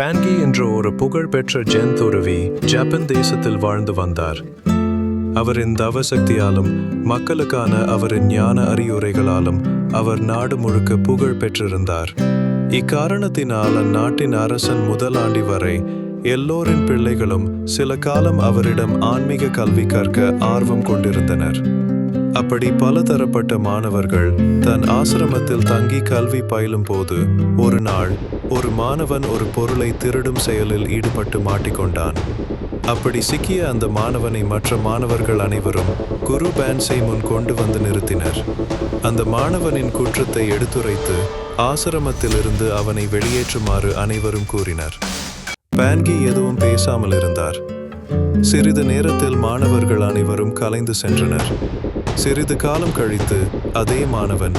Ban Ki என்ற ஒரு புகழ்பெற்ற ஜென் துறவி ஜப்பான் தேசத்தில் வாழ்ந்து வந்தார். அவரின் தவசக்தியாலும் மக்களுக்கான அவரின் ஞான அறிவுரைகளாலும் அவர் நாடு முழுக்க புகழ் பெற்றிருந்தார். இக்காரணத்தினால் அந்நாட்டின் அரசன் முதலாண்டி வரை எல்லோரின் பிள்ளைகளும் சில காலம் அவரிடம் ஆன்மீக கல்வி கற்க ஆர்வம் கொண்டிருந்தனர். அப்படி பலதரப்பட்ட மாணவர்கள் தன் ஆசிரமத்தில் தங்கி கல்வி பயிலும் போது ஒரு நாள் ஒரு மாணவன் ஒரு பொருளை திருடும் செயலில் ஈடுபட்டு மாட்டிக்கொண்டான். அப்படி சிக்கிய அந்த மாணவனை மற்ற மாணவர்கள் அனைவரும் குரு பேன்ஸை முன் கொண்டு வந்து நிறுத்தினர். அந்த மாணவனின் குற்றத்தை எடுத்துரைத்து ஆசிரமத்திலிருந்து அவனை வெளியேற்றுமாறு அனைவரும் கூறினர். பேன்கி எதுவும் பேசாமல் இருந்தார். சிறிது நேரத்தில் மாணவர்கள் அனைவரும் கலைந்து சென்றனர். சிறிது காலம் கழித்து அதே மாணவன்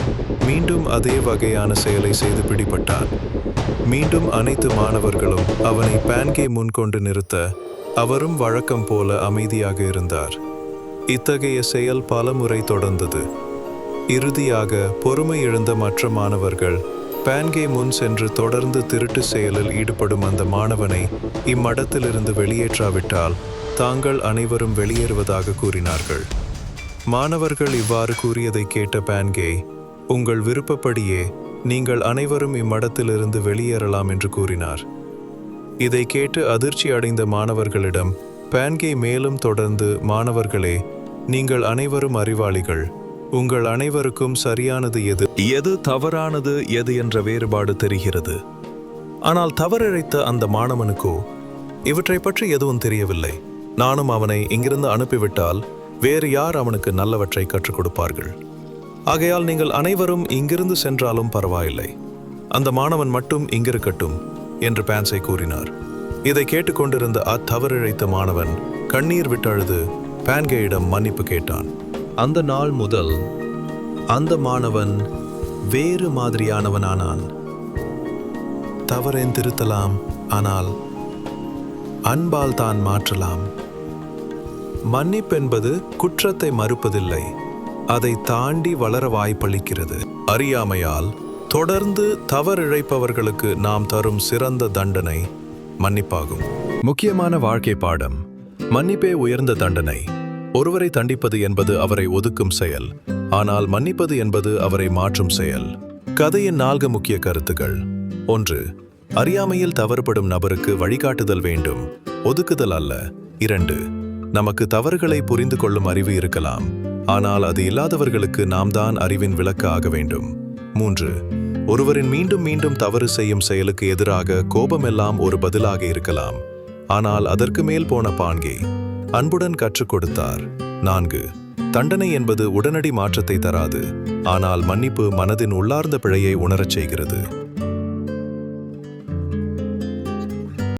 மீண்டும் அதே வகையான செயலை செய்து பிடிபட்டான். மீண்டும் அனைத்து மாணவர்களும் அவனை பேன்கே முன்கொண்டு நிறுத்த அவரும் வழக்கம் போல அமைதியாக இருந்தார். இத்தகைய செயல் பலமுறை தொடர்ந்தது. இறுதியாக பொறுமை இழந்த மற்ற மாணவர்கள் பேன்கே முன் சென்று தொடர்ந்து திருட்டு செயலில் ஈடுபடும் அந்த மாணவனை இம்மடத்திலிருந்து வெளியேற்றாவிட்டால் தாங்கள் அனைவரும் வெளியேறுவதாக கூறினார்கள். மாணவர்கள் இவ்வாறு கூறியதை கேட்ட பேன்கே உங்கள் விருப்பப்படியே நீங்கள் அனைவரும் இம்மடத்திலிருந்து வெளியேறலாம் என்று கூறினார். இதை கேட்டு அதிர்ச்சி அடைந்த மாணவர்களிடம் பேன்கே மேலும் தொடர்ந்து மாணவர்களே நீங்கள் அனைவரும் அறிவாளிகள் உங்கள் அனைவருக்கும் சரியானது எது? எது தவறானது எது என்ற வேறுபாடு தெரிகிறது. ஆனால் தவறிழைத்த அந்த மாணவனுக்கோ இவற்றை பற்றி எதுவும் தெரியவில்லை. நானும் அவனை இங்கிருந்து அனுப்பிவிட்டால் வேறு யார் அவனுக்கு நல்லவற்றை கற்றுக் கொடுப்பார்கள்? ஆகையால் நீங்கள் அனைவரும் இங்கிருந்து சென்றாலும் பரவாயில்லை. அந்த மாணவன் மட்டும் இங்கிருக்கட்டும் என்று பேன்சை கூறினார். இதை கேட்டுக்கொண்டிருந்த அத்தவறிழைத்த மாணவன் கண்ணீர் விட்டழுது பேன்கேயிடம் மன்னிப்பு கேட்டான். அந்த நாள் முதல் அந்த மாணவன் வேறு மாதிரியானவனானான். தவறேன் திருத்தலாம் ஆனால் அன்பால் தான் மாற்றலாம். மன்னிப்பென்பது குற்றத்தை மறுப்பதில்லை அதை தாண்டி வளர வாய்ப்பளிக்கிறது. அறியாமையால் தொடர்ந்து தவறிழைப்பவர்களுக்கு நாம் தரும் சிறந்த தண்டனை மன்னிப்பாகும். முக்கியமான வாழ்க்கை பாடம் மன்னிப்பே உயர்ந்த தண்டனை. ஒருவரை தண்டிப்பது என்பது அவரை ஒதுக்கும் செயல் ஆனால் மன்னிப்பது என்பது அவரை மாற்றும் செயல். கதையின் நான்கு முக்கிய கருத்துகள் ஒன்று அறியாமையில் தவறுபடும் நபருக்கு வழிகாட்டுதல் வேண்டும் ஒதுக்குதல் அல்ல. இரண்டு நமக்கு தவறுகளை புரிந்து கொள்ளும் அறிவு இருக்கலாம் ஆனால் அது இல்லாதவர்களுக்கு நாம் தான் அறிவின் விளக்க ஆக வேண்டும். மூன்று ஒருவரின் மீண்டும் மீண்டும் தவறு செய்யும் செயலுக்கு எதிராக கோபமெல்லாம் ஒரு பதிலாக இருக்கலாம் ஆனால் அதற்கு மேல் போன பான்கே. அன்புடன் கற்றுக் கொடுத்தார். நான்கு தண்டனை என்பது உடனடி மாற்றத்தை தராது ஆனால் மன்னிப்பு மனதின் உள்ளார்ந்த பிழையை உணரச் செய்கிறது.